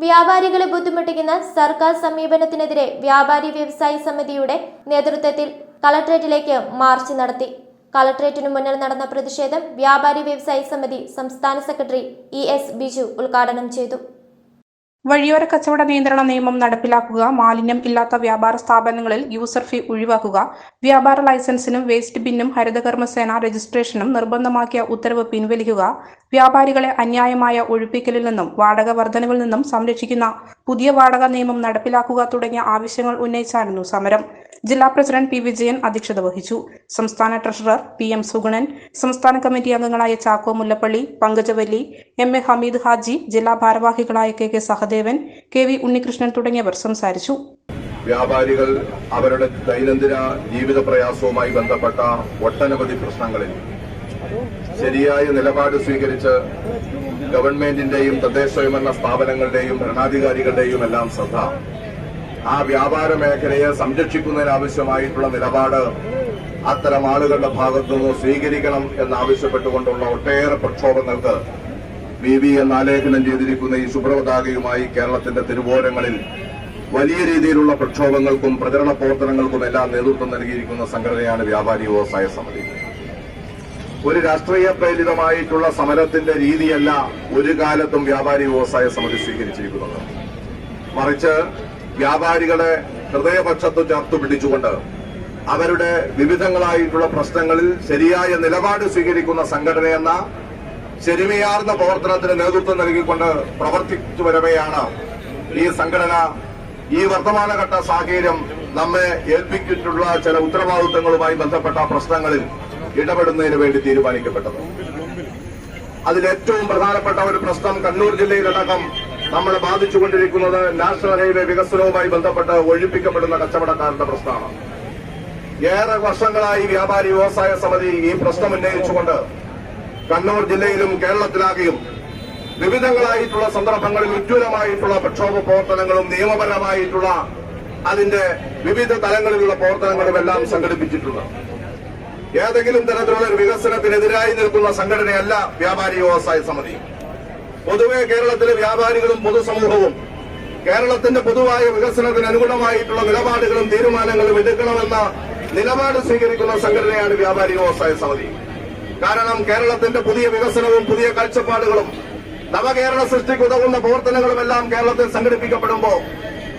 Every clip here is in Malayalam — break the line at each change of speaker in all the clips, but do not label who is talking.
വ്യാപാരികളെ ബുദ്ധിമുട്ടിക്കുന്ന സർക്കാർ സമീപനത്തിനെതിരെ വ്യാപാരി വ്യവസായി സമിതിയുടെ നേതൃത്വത്തിൽ കളക്ട്രേറ്റിലേക്ക് മാർച്ച് നടത്തി. കളക്ട്രേറ്റിനു മുന്നിൽ നടന്ന പ്രതിഷേധം വ്യാപാരി വ്യവസായി സമിതി സംസ്ഥാന സെക്രട്ടറി ഇ എസ് ബിജു ഉദ്ഘാടനം ചെയ്തു.
വഴിയോര കച്ചവട നിയന്ത്രണ നിയമം നടപ്പിലാക്കുക മാലിന്യം ഇല്ലാത്ത വ്യാപാര സ്ഥാപനങ്ങളിൽ യൂസർ ഫീ ഒഴിവാക്കുക വ്യാപാര ലൈസൻസിനും വേസ്റ്റ് ബിന്നും ഹരിതകർമ്മസേന രജിസ്ട്രേഷനും നിർബന്ധമാക്കിയ ഉത്തരവ് പിൻവലിക്കുക വ്യാപാരികളെ അന്യായമായ ഒഴിപ്പിക്കലിൽ നിന്നും വാടക വർധനവിൽ നിന്നും സംരക്ഷിക്കുന്ന പുതിയ വാടക നിയമം നടപ്പിലാക്കുക തുടങ്ങിയ ആവശ്യങ്ങൾ ഉന്നയിച്ചായിരുന്നു സമരം. ജില്ലാ പ്രസിഡന്റ് പി വിജയൻ അധ്യക്ഷത വഹിച്ചു. സംസ്ഥാന ട്രഷറർ പി എം സുഗുണൻ സംസ്ഥാന കമ്മിറ്റി അംഗങ്ങളായ ചാക്കോ മുല്ലപ്പള്ളി പങ്കജവല്ലി എം എ ഹമീദ് ഹാജി ജില്ലാ ഭാരവാഹികളായ K K Sahadevan K V Unnikrishnan തുടങ്ങിയവർ സംസാരിച്ചു.
വ്യാപാരികൾ അവരുടെ ദൈനംദിന ജീവിത പ്രയാസവുമായി ബന്ധപ്പെട്ട ഒട്ടനവധി പ്രശ്നങ്ങളിൽ ശരിയായ നിലപാട് സ്വീകരിച്ച് ഗവൺമെന്റിന്റെയും തദ്ദേശ സ്വയംഭരണ സ്ഥാപനങ്ങളുടെയും ഭരണാധികാരികളുടെയും എല്ലാം ശ്രദ്ധ. ആ വ്യാപാര മേഖലയെ സംരക്ഷിക്കുന്നതിനാവശ്യമായിട്ടുള്ള നിലപാട് അത്തരം ആളുകളുടെ ഭാഗത്തുനിന്ന് സ്വീകരിക്കണം എന്നാവശ്യപ്പെട്ടുകൊണ്ടുള്ള ഒട്ടേറെ പ്രക്ഷോഭങ്ങൾക്ക് വി വി എന്ന് ആലേഖനം ചെയ്തിരിക്കുന്ന ഈ ശുഭ്രപതാകയുമായി കേരളത്തിന്റെ തിരുവോരങ്ങളിൽ വലിയ രീതിയിലുള്ള പ്രക്ഷോഭങ്ങൾക്കും പ്രചരണ പ്രവർത്തനങ്ങൾക്കും എല്ലാം നേതൃത്വം നൽകിയിരിക്കുന്ന സംഘടനയാണ് വ്യാപാരി വ്യവസായ സമിതി. ഒരു രാഷ്ട്രീയ പ്രേരിതമായിട്ടുള്ള സമരത്തിന്റെ രീതിയല്ല ഒരു കാലത്തും വ്യാപാരി വ്യവസായ സമിതി സ്വീകരിച്ചിരിക്കുന്നത്. മറിച്ച് വ്യാപാരികളെ ഹൃദയപക്ഷത്ത് ചേർത്ത് പിടിച്ചുകൊണ്ട് അവരുടെ വിവിധങ്ങളായിട്ടുള്ള പ്രശ്നങ്ങളിൽ ശരിയായ നിലപാട് സ്വീകരിക്കുന്ന സംഘടനയെന്ന ശരിമയാർന്ന പ്രവർത്തനത്തിന് നേതൃത്വം നൽകിക്കൊണ്ട് പ്രവർത്തിച്ചു വരവെയാണ് ഈ സംഘടന. ഈ വർത്തമാനഘട്ട സാഹചര്യം നമ്മെ ഏൽപ്പിച്ചിട്ടുള്ള ചില ഉത്തരവാദിത്തങ്ങളുമായി ബന്ധപ്പെട്ട പ്രശ്നങ്ങളിൽ ഇടപെടുന്നതിന് വേണ്ടി തീരുമാനിക്കപ്പെട്ടത്. അതിലേറ്റവും പ്രധാനപ്പെട്ട ഒരു പ്രശ്നം കണ്ണൂർ ജില്ലയിലടക്കം നമ്മൾ ബാധിച്ചുകൊണ്ടിരിക്കുന്നത് നാഷണൽ ഹൈവേ വികസനവുമായി ബന്ധപ്പെട്ട് ഒഴിപ്പിക്കപ്പെടുന്ന കച്ചവടക്കാരുടെ പ്രശ്നമാണ്. ഏറെ വർഷങ്ങളായി വ്യാപാരി വ്യവസായ സമിതി ഈ പ്രശ്നം ഉന്നയിച്ചുകൊണ്ട് കണ്ണൂർ ജില്ലയിലും കേരളത്തിലാകെയും വിവിധങ്ങളായിട്ടുള്ള സന്ദർഭങ്ങളിൽ ഉജ്ജ്വലമായിട്ടുള്ള പ്രക്ഷോഭ പ്രവർത്തനങ്ങളും നിയമപരമായിട്ടുള്ള അതിന്റെ വിവിധ തലങ്ങളിലുള്ള പ്രവർത്തനങ്ങളും എല്ലാം സംഘടിപ്പിച്ചിട്ടുണ്ട്. ഏതെങ്കിലും തരത്തിലുള്ള വികസനത്തിനെതിരായി നിൽക്കുന്ന സംഘടനയല്ല വ്യാപാരി വ്യവസായ സമിതി. പൊതുവെ കേരളത്തിലെ വ്യാപാരികളും പൊതുസമൂഹവും കേരളത്തിന്റെ പൊതുവായ വികസനത്തിന് അനുഗുണമായിട്ടുള്ള നിലപാടുകളും തീരുമാനങ്ങളും എടുക്കണമെന്ന നിലപാട് സ്വീകരിക്കുന്ന സംഘടനയാണ് വ്യാപാരി വ്യവസായ സമിതി. കാരണം കേരളത്തിന്റെ പുതിയ വികസനവും പുതിയ കാഴ്ചപ്പാടുകളും നവകേരള സൃഷ്ടിക്ക് ഉതകുന്ന പ്രവർത്തനങ്ങളുമെല്ലാം കേരളത്തിൽ സംഘടിപ്പിക്കപ്പെടുമ്പോൾ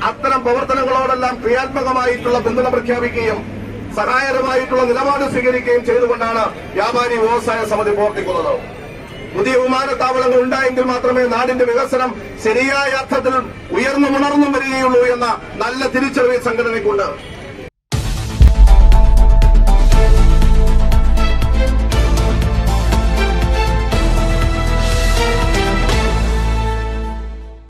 അത്തരം പ്രവർത്തനങ്ങളോടെല്ലാം ക്രിയാത്മകമായിട്ടുള്ള പിന്തുണ പ്രഖ്യാപിക്കുകയും സഹായകരമായിട്ടുള്ള നിലപാട് സ്വീകരിക്കുകയും ചെയ്തുകൊണ്ടാണ് വ്യാപാരി വ്യവസായ സമിതി പ്രവർത്തിക്കുന്നത്. പുതിയ വിമാനത്താവളങ്ങൾ ഉണ്ടായെങ്കിൽ മാത്രമേ നാടിന്റെ വികസനം ശരിയായ അർത്ഥത്തിൽ ഉയർന്നു ഉണർന്നും വരികയുള്ളൂ എന്ന നല്ല തിരിച്ചറിവ് സംഘടനയ്ക്കുണ്ട്.